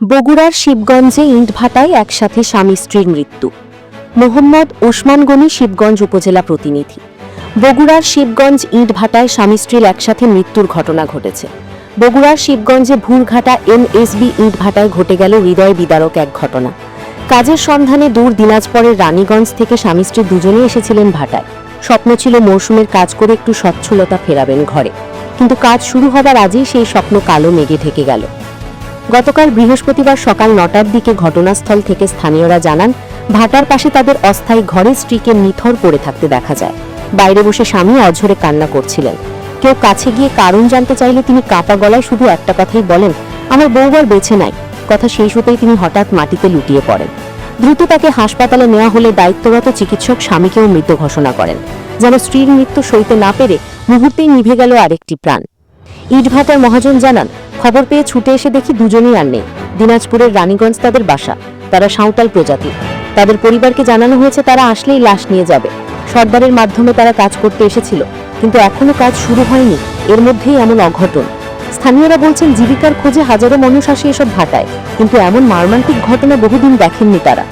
বগুড়ার শিবগঞ্জে ইটভাটায় একসাথে স্বামী স্ত্রীর মৃত্যু। মোহাম্মদ ওসমান গনি শিবগঞ্জ উপজেলা প্রতিনিধি। বগুড়ার শিবগঞ্জ ইটভাটায় স্বামী স্ত্রীর একসাথে মৃত্যুর ঘটনা ঘটেছে। বগুড়ার শিবগঞ্জে ভুরঘাটা এম এনএসবি ইটভাটায় ঘটে গেল হৃদয় বিদারক এক ঘটনা। কাজের সন্ধানে দূর দিনাজপুরের রানীগঞ্জ থেকে স্বামী স্ত্রী দুজনেই এসেছিলেন ভাটায়। স্বপ্ন ছিল মৌসুমের কাজ করে একটু সচ্ছলতা ফেরাবেন ঘরে। কিন্তু কাজ শুরু হবার আগেই সেই স্বপ্ন কালো মেঘে ঢেকে গেল। গতকাল বৃহস্পতিবার সকাল নটার দিকে ঘটনাস্থল থেকে স্থানীয়রা জানান, ভাটার পাশে তাদের অস্থায়ী ঘরে স্ত্রীকে নিথর পড়ে থাকতে দেখা যায়। বাইরে বসে স্বামী অঝরে কান্না করছিলেন। কেউ কাছে গিয়ে কারণ জানতে চাইলে তিনি কাঁপা গলায় শুধু একটা কথাই বলেন, আমার বউবার বেছে নাই। কথা শেষ হতেই তিনি হঠাৎ মাটিতে লুটিয়ে পড়েন। দ্রুত তাকে হাসপাতালে নেওয়া হলে দায়িত্বরত চিকিৎসক স্বামীকেও মৃত ঘোষণা করেন, যেন স্ত্রীর মৃত্যু সইতে না পেরে মুহূর্তেই নিভে গেল আরেকটি প্রাণ। ইটভাটার মহাজন জানান খবর পেয়ে ছুটে এসে দেখি দুজনেই আর নেই। দিনাজপুরের রানীগঞ্জ তাদের বাসা। তারা সাঁওতাল প্রজাতির তাদের পরিবারকে জানানো হয়েছে তারা আসলেই লাশ নিয়ে যাবে। সর্দারের মাধ্যমে তারা কাজ করতে এসেছিল। কিন্তু এখনও কাজ শুরু হয়নি। এর মধ্যেই এমন অঘটন। স্থানীয়রা বলছেন জীবিকার খোঁজে হাজারো মানুষ আসে এসব ভাটায়। কিন্তু এমন মর্মান্তিক ঘটনা বহুদিন দেখেননি তারা।